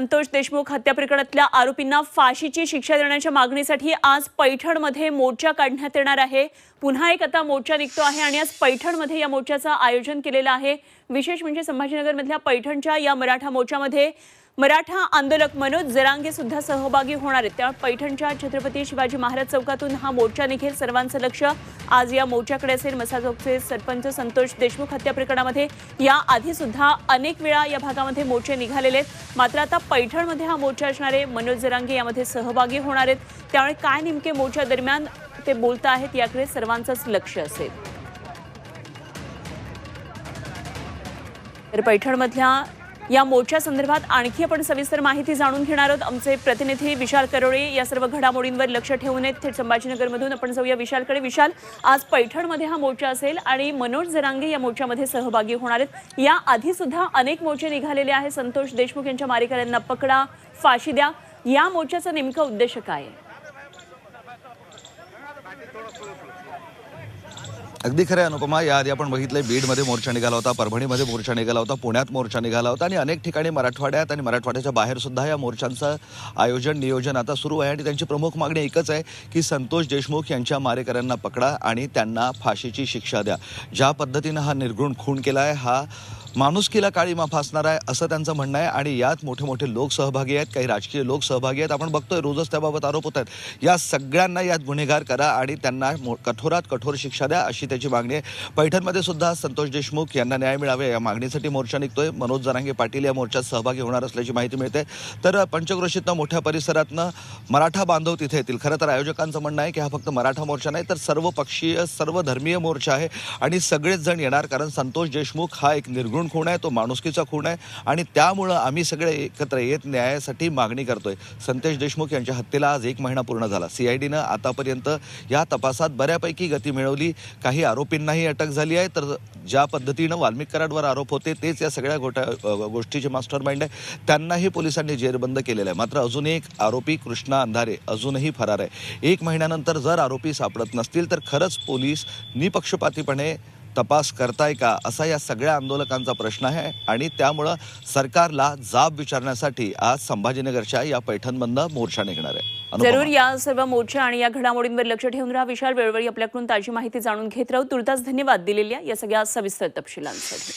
संतोष देशमुख हत्या प्रकरणातल्या आरोपींना फाशीची शिक्षा देण्याच्या मागणीसाठी आज पैठणमध्ये मोर्चा काढण्यात येणार आहे. पुन्हा एक आता मोर्चा निघतो आहे आणि आज पैठणमध्ये या मोर्चाचं आयोजन केलेलं आहे. विशेष म्हणजे संभाजीनगरमधल्या पैठणच्या या मराठा मोर्चामध्ये मराठा आंदोलक मनोज जरांगे सुद्धा सहभागी होणार आहेत. त्या पैठणच्या छत्रपती शिवाजी महाराज चौकातून हा मोर्चा निघेल. सर्वांचं लक्ष आज या मोर्चाकडे असेल. मसाजोगचे सरपंच संतोष देशमुख हत्या प्रकरणामध्ये या आधीसुद्धा अनेक वेळा या भागामध्ये मोर्चे निघालेले आहेत. मात्र आता पैठणमध्ये हा मोर्चा असणारे मनोज जरांगे यामध्ये सहभागी होणार आहेत. त्यामुळे काय नेमके मोर्चा दरम्यान ते बोलत आहेत याकडे सर्वांचंच लक्ष असेल. तर पैठणमधल्या या मोर्चा संदर्भात आणखी आपण सविस्तर माहिती जाणून घेणार आहोत. आमचे प्रतिनिधी विशाल करोळे या सर्व घडामोडींवर लक्ष ठेवून आहेत. थेट संभाजीनगरमधून आपण जाऊया विशालकडे. विशाल आज पैठणमध्ये हा मोर्चा असेल आणि मनोज जरांगे या मोर्चामध्ये सहभागी होणार आहेत. या आधी सुद्धा अनेक मोर्चे निघालेले आहेत. संतोष देशमुख यांच्या मारेकऱ्यांना पकडा फाशी द्या. या मोर्चाचा नेमका उद्देश काय आहे? अगदी खरं अनुपमा याआधी आपण बघितलंय बीडमध्ये मोर्चा निघाला होता परभणीमध्ये मोर्चा निघाला होता पुण्यात मोर्चा निघाला होता आणि अनेक ठिकाणी मराठवाड्यात आणि मराठवाड्याच्या बाहेर सुद्धा या मोर्चांचं आयोजन नियोजन आता सुरू आहे आणि त्यांची प्रमुख मागणी एकच आहे की संतोष देशमुख यांच्या मारेकऱ्यांना पकडा आणि त्यांना फाशीची शिक्षा द्या. ज्या पद्धतीनं हा निर्गुण खून केला आहे हा माणुसकीला काळीमा फासणार आहे असं त्यांचं म्हणणं आहे. आणि यात मोठे मोठे लोक सहभागी आहेत काही राजकीय लोक सहभागी आहेत. आपण बघतोय रोजच त्याबाबत आरोप होत आहेत. या सगळ्यांना यात गुन्हेगार करा आणि त्यांना मो- कठोरात कठोर शिक्षा द्या अशी त्याची मागणी आहे. पैठणमध्ये सुद्धा संतोष देशमुख यांना न्याय मिळावे या मागणीसाठी मोर्चा निघतोय. मनोज जरांगे पाटील या मोर्चात सहभागी होणार असल्याची माहिती मिळते. तर पंचक्रोशीतनं मोठ्या परिसरातनं मराठा बांधव तिथे येतील. खरं तर आयोजकांचं म्हणणं आहे की हा फक्त मराठा मोर्चा नाही तर सर्व पक्षीय सर्व धर्मीय मोर्चा आहे. आणि सगळेच जण येणार कारण संतोष देशमुख हा एक निर्गुण खून आहे तो माणुसकीचा खून आहे आणि त्यामुळं आम्ही सगळे एकत्र येत न्यायासाठी मागणी करतोय. संतेश देशमुख यांच्या हत्येला आज एक महिना पूर्ण झाला. सीआयडीनं आतापर्यंत या तपासात बऱ्यापैकी गती मिळवली. काही आरोपींनाही अटक झाली आहे. तर ज्या पद्धतीनं वाल्मिक कराडवर आरोप होते तेच या सगळ्या गोटा गोष्टीचे मास्टर माइंड आहे. त्यांनाही पोलिसांनी जेरबंद केलेलं आहे. मात्र अजून एक आरोपी कृष्णा अंधारे अजूनही फरार आहे. एक महिन्यानंतर जर आरोपी सापडत नसतील तर खरंच पोलीस निपक्षपातीपणे तपास करताय का असा या सगळ्या आंदोलकांचा प्रश्न आहे आणि त्यामुळं सरकारला जाब विचारण्यासाठी आज संभाजीनगरच्या या पैठणमधनं मोर्चा निघणार आहे. जरूर या सर्व मोर्चा आणि या घडामोडींवर लक्ष ठेवून राहा. विशाल वेळोवेळी आपल्याकडून ताजी माहिती जाणून घेत राहू. तुर्तास धन्यवाद दिलेल्या या सगळ्या सविस्तर तपशिलांसाठी.